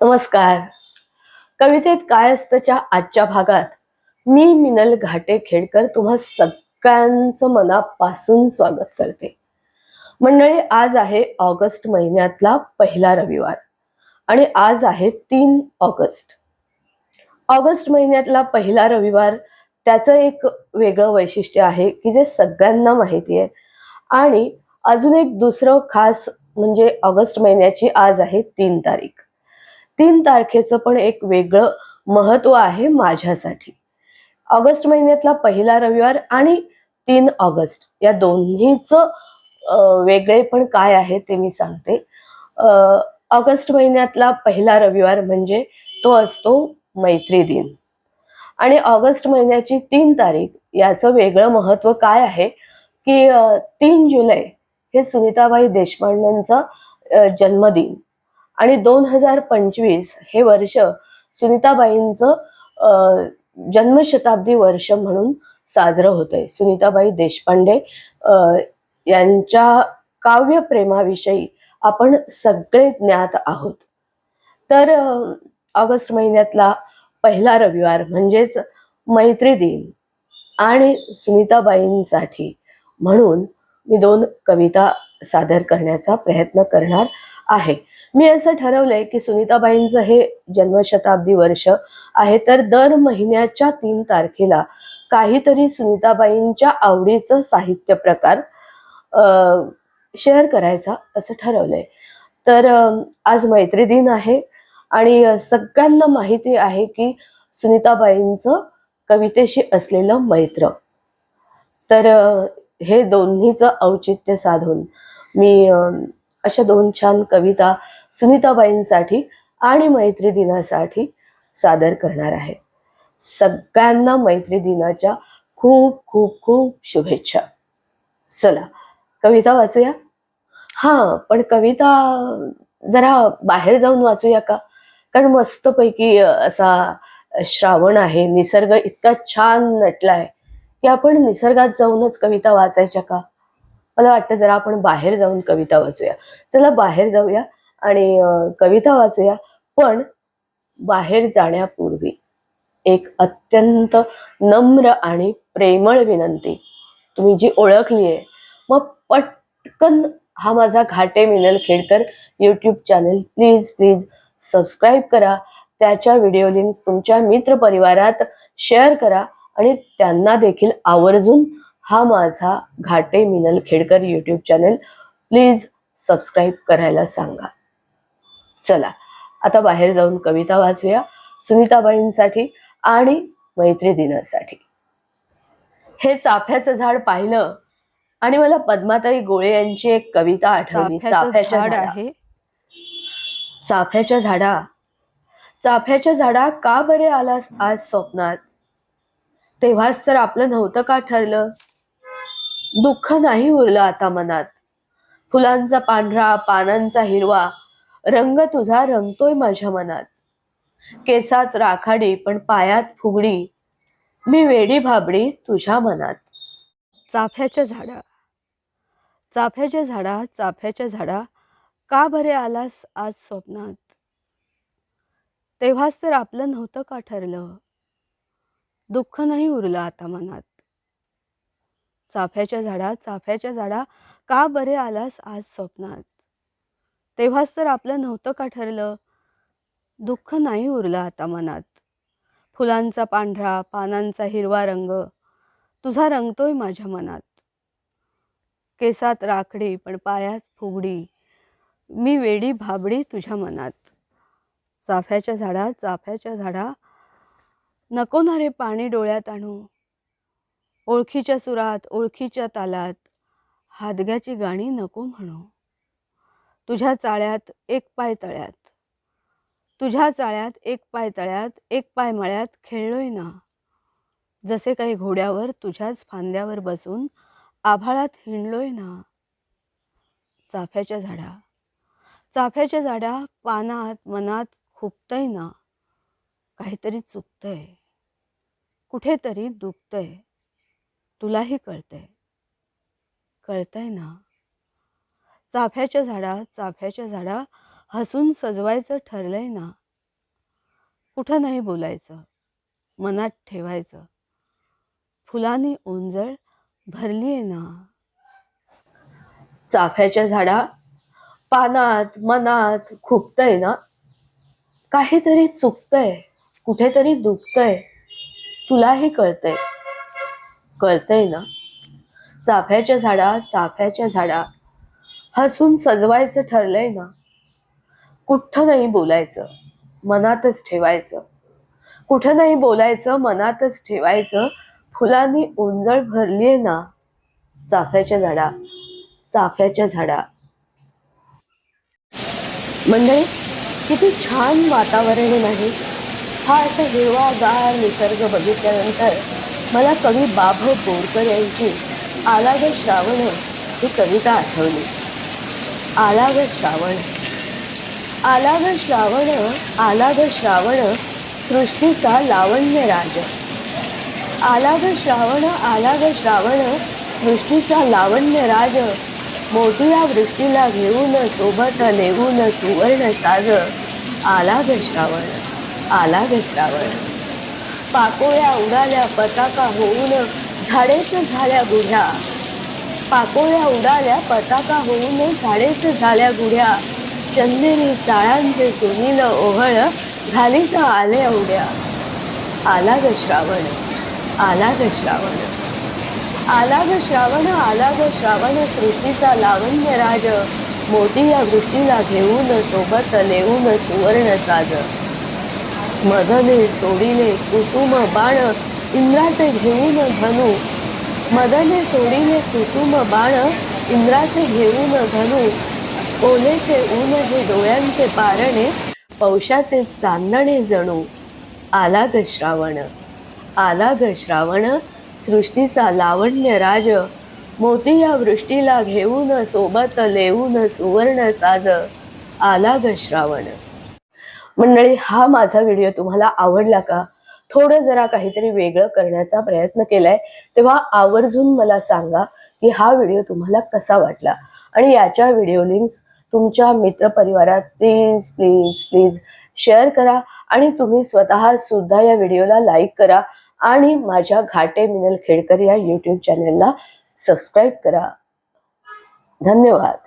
नमस्कार. कवितेत काय असतंच्या आजच्या भागात? मी मिनल घाटे खेडकर तुम्हा सगळ्यांचं मनापासून स्वागत करते. मंडळी आज आहे ऑगस्ट महिन्यातला पहिला रविवार आणि आज आहे तीन ऑगस्ट. ऑगस्ट महिन्यातला पहिला रविवार त्याचं एक वेगळं वैशिष्ट्य आहे की जे सगळ्यांना माहिती आहे. आणि अजून एक दुसरं खास म्हणजे ऑगस्ट महिन्याची आज आहे तीन तारीख. तीन तारखेचं पण एक वेगळं महत्त्व आहे माझ्यासाठी. ऑगस्ट महिन्यातला पहिला रविवार आणि तीन ऑगस्ट या दोन्हीचं वेगळे पण काय आहे ते मी सांगते. ऑगस्ट महिन्यातला पहिला रविवार म्हणजे तो असतो मैत्री दिन. आणि ऑगस्ट महिन्याची तीन तारीख याचं वेगळं महत्त्व काय आहे की तीन जुलै हे सुनीताबाई देशपांडेंचा जन्मदिन. आणि दोन हजार पंचवीस हे वर्ष सुनीताबाईंचं जन्मशताब्दी वर्ष म्हणून साजरं होतंय. सुनीताबाई देशपांडे यांच्या काव्यप्रेमाविषयी आपण सगळे ज्ञात आहोत. तर ऑगस्ट महिन्यातला पहिला रविवार म्हणजेच मैत्री दिन आणि सुनीताबाईंसाठी म्हणून मी दोन कविता सादर करण्याचा प्रयत्न करणार आहे. मी असं ठरवलंय की सुनीताबाईंचं हे जन्मशताब्दी वर्ष आहे तर दर महिन्याच्या तीन तारखेला काहीतरी सुनीताबाईंच्या आवडीचं साहित्य प्रकार शेअर करायचा असं ठरवलंय. तर आज मैत्री दिन आहे आणि सगळ्यांना माहिती आहे की सुनीताबाईंचं कवितेशी असलेलं मैत्र. तर हे दोन्हीचं औचित्य साधून मी अशा दोन छान कविता सुनीताबाईंसाठी आणि मैत्री दिनासाठी सादर करणार आहे. सगळ्यांना मैत्री दिनाच्या खूप खूप खूप शुभेच्छा. चला कविता वाचूया? हा पण कविता जरा बाहेर जाऊन वाचूया का? कारण मस्तपैकी असा श्रावण आहे निसर्ग इतका छान नटलाय की आपण निसर्गात जाऊनच कविता वाचायच्या का? मला वाटतं जरा आपण बाहेर जाऊन कविता वाचूया. चला बाहेर जाऊया. आणि कविता वाचूया. पण बाहेर जाण्यापूर्वी एक अत्यंत नम्र आणि प्रेमळ विनंती. तुम्ही जी ओळखली आहे मग पटकन हा माझा Ghate Minal Khedkar YouTube channel please please subscribe करा. त्याच्या व्हिडिओ लिंक्स तुमच्या मित्रपरिवारात शेअर करा आणि त्यांना देखील आवर्जून हा माझा घाटे Minal Khedkar YouTube channel please subscribe करायला सांगा. चला आता बाहेर जाऊन कविता वाचूया सुनीताबाईंसाठी आणि मैत्री दिनासाठी. हे चाफ्याचं झाड पाहिलं आणि मला पद्माताई गोळे यांची एक कविता आठवली. चाफ्याचं चाफ्याच्या झाड झाडा. आहे. चाफ्याच्या झाडा. चाफ्याच्या झाडा का बरे आलास आज स्वप्नात? तेव्हाच तर आपलं नव्हतं का ठरलं? दुःख नाही उरलं आता मनात. फुलांचा पांढरा पानांचा हिरवा रंग तुझा रंगतोय माझ्या मनात. केसात राखाडी पण पायात फुगडी. मी वेडी भाबडी तुझ्या मनात. चाफ्याच्या झाडा. चाफ्याच्या झाडा चाफ्याच्या झाडा. का बरे आलास आज स्वप्नात? तेव्हाच तर आपलं नव्हतं का ठरलं? दुःख नाही उरलं आता मनात. चाफ्याच्या झाडा चाफ्याच्या झाडा. का बरे आलास आज स्वप्नात? तेव्हाच तर आपलं नव्हतं का ठरलं? दुःख नाही उरलं आता मनात. फुलांचा पांढरा पानांचा हिरवा रंग. तुझा रंगतोय माझ्या मनात. केसात राखडी पण पायात फुगडी. मी वेडी भाबडी तुझ्या मनात. चाफ्याच्या झाडा चाफ्याच्या झाडा. नको ना रे पाणी डोळ्यात आणू. ओळखीच्या सुरात ओळखीच्या तालात. हादग्याची गाणी नको म्हणू. तुझ्या चाळ्यात एक पाय तळ्यात. तुझ्या चाळ्यात एक पाय तळ्यात एक पाय मळ्यात खेळलोय ना. जसे काही घोड्यावर तुझ्याच फांद्यावर बसून आभाळात हिंडलोय ना. चाफ्याच्या झाडा. चाफ्याच्या झाडा पानात मनात खुपतंय ना. काहीतरी चुकतंय. कुठेतरी दुखतंय. तुलाही कळतंय. कळतंय ना. चाफ्याच्या झाडा चाफ्याच्या झाडा हसून सजवायचं ठरलंय ना. कुठं नाही बोलायचं. मनात ठेवायचं. फुलांनी ओंजळ भरलीये ना. चाफ्याच्या झाडा पानात मनात खुपतय ना. काहीतरी चुकतंय. कुठेतरी दुखतंय. तुलाही कळतंय. कळतंय ना. चाफ्याच्या झाडा चाफ्याच्या झाडा. हसून सजवायचं ठरलंय ना कुठं नाही बोलायचं मनातच ठेवायचं. कुठं नाही बोलायचं मनातच ठेवायचं फुलांनी ओंजळ भरलीये ना चाफ्याच्या झाडा चाफ्याच्या झाडा. मंडळी किती छान वातावरण नाही हा असा हिरवागार निसर्ग बघितल्यानंतर मला कवी बाभ बोरकर यांची आला श्रावण ही कविता आठवली. आला ग श्रावण. आला ग श्रावण आला ग श्रावण सृष्टीचा लावण्य राज. आला ग श्रावण आला ग श्रावण सृष्टीचा लावण्य राज. मोठ्या वृष्टीला घेऊन सोबत नेऊन सुवर्ण साज. आला ग श्रावण आला ग श्रावण. पाकोळ्या उडाल्या पताका होऊन झाडेच झाल्या गुढ्या. पाकोळ्या उडाल्या पताका होऊन झाडेच झाल्या गुढ्या. चंदेरी चाळांचे सुनील ओहळ घालीत आले उड्या. आला ग श्रावण आला ग श्रावण. आला ग श्रावण आला ग श्रावण श्रुतीचा लावण्य राज. मोठी या वृष्टीला घेऊन सोबत नेऊन सुवर्ण साज. मदने सोडिले कुसुम बाण इंद्राचे घेऊन धनू. मदने सोडिले कुसुम बाण इंद्राचे घेऊन घालू ओलेचे ऊन हे डोळ्यांचे पारणे पौशाचे चांदणे जणू. आला ग श्रावण. आला ग श्रावण सृष्टीचा लावण्य राज. मोती या वृष्टीला घेऊन सोबत लेऊन सुवर्ण साज. आला ग श्रावण. मंडळी हा माझा व्हिडिओ तुम्हाला आवडला का? थोडं जरा काहीतरी वेगळं करण्याचा प्रयत्न केलाय. तेव्हा आवर्जून मला सांगा की हा व्हिडिओ तुम्हाला कसा वाटला? आणि याच्या व्हिडिओ लिंक्स तुमच्या मित्रपरिवारात प्लीज प्लीज प्लीज शेअर करा आणि तुम्ही स्वतः सुद्धा या व्हिडिओला लाईक करा आणि माझ्या घाटे मिनल खेडकर या यूट्यूब चॅनेलला सबस्क्राईब करा. धन्यवाद.